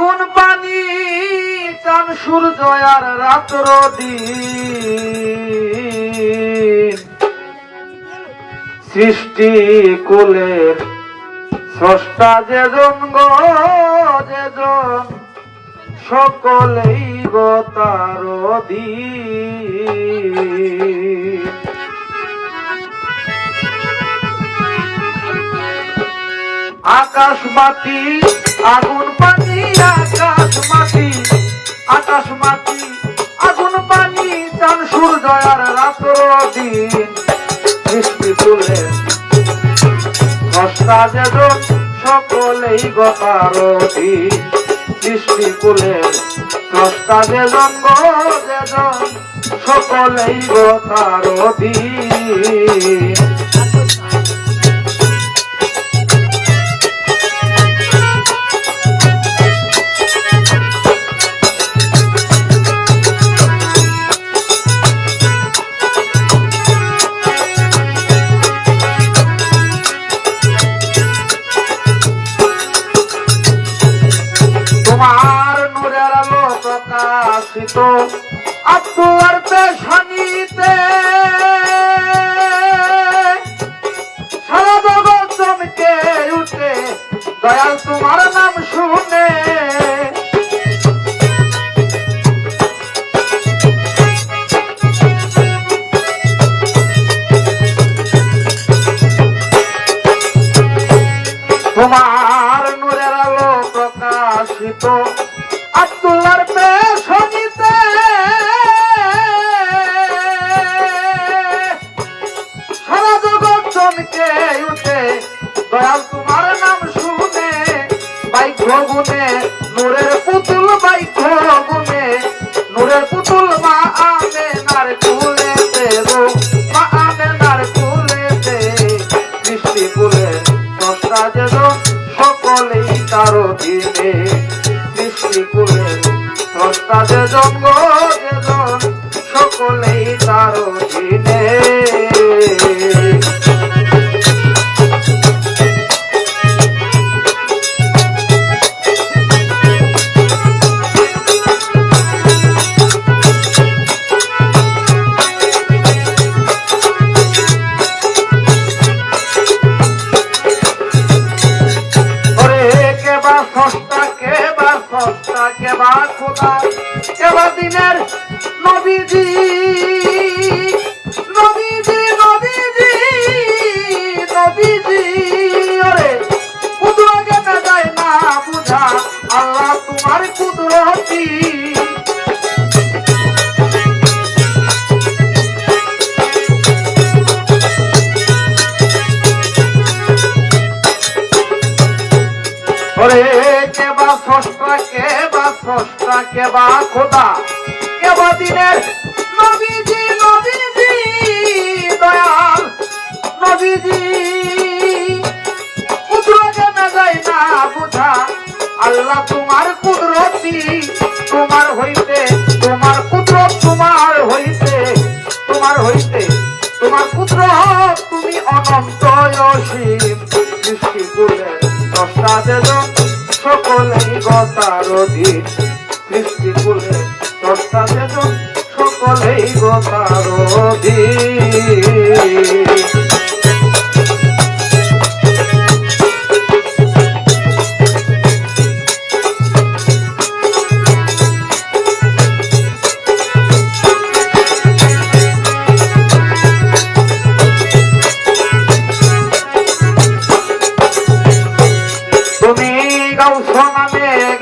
আগুন পানি, চান সূর্য আর রাত্র সৃষ্টি কুলের স্রষ্টা যেজন গো, যেজন সকলেই গো তার। আকাশ বাতি আগুন আকাশ মাটি দিন। সকলেই গতারতি সৃষ্টি কুলে স্রষ্টা যেজন গো যেজন সকলেই গতারতি আলো প্রকাশিত আব্দুয়ার পেশানিতে সারা জগৎ চমকে উঠে দয়াল তোমার নাম শুনে সৃষ্টি যেন সকলেই তার দিনে সৃষ্টি কুলে দশটা যে জন্ম যেজন সকলেই তার দিনে সস্তা কেবা সস্তা খোদা কেবা দিনের নবীজি কেবা কেবা খোদা? কেবা দিনের নবীজি নবীজি, দয়াল নবীজি? কুদরতে না না বুঝা, আল্লাহ তোমার কুদরতি তোমার হইতে, তোমার কুদরত তোমার হইতে তোমার হইতে, তোমার পুত্র তুমি অনন্ত অসীম সৃষ্টি করলে দশটা দেব সকলেই গতার অধীন। সৃষ্টি করলে দশটা দেব সকলেই গতার অধীন।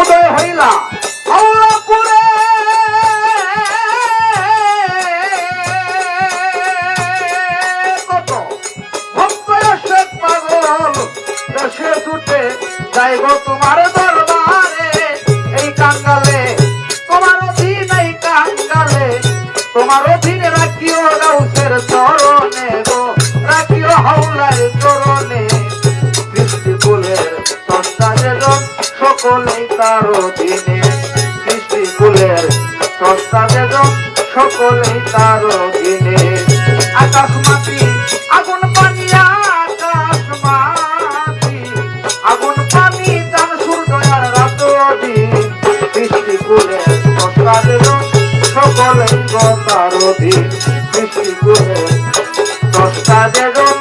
উদয় হইলা। আল্লাহপুরে কত? ভক্তরা শেখ পাগল রসে ছুটে। যাইব তোমার তার অধীনে সৃষ্টি কুলের সস্তা বেদন সকলেই তার অধীনে আকাশ মাটি, আগুন পানি, আকাশ মাটি, আগুন পানি তার সূর্য রাত দিন সৃষ্টি কুলের সস্তা বেদন সকলেই তার অধীন সৃষ্টি কুলের সস্তা বেদন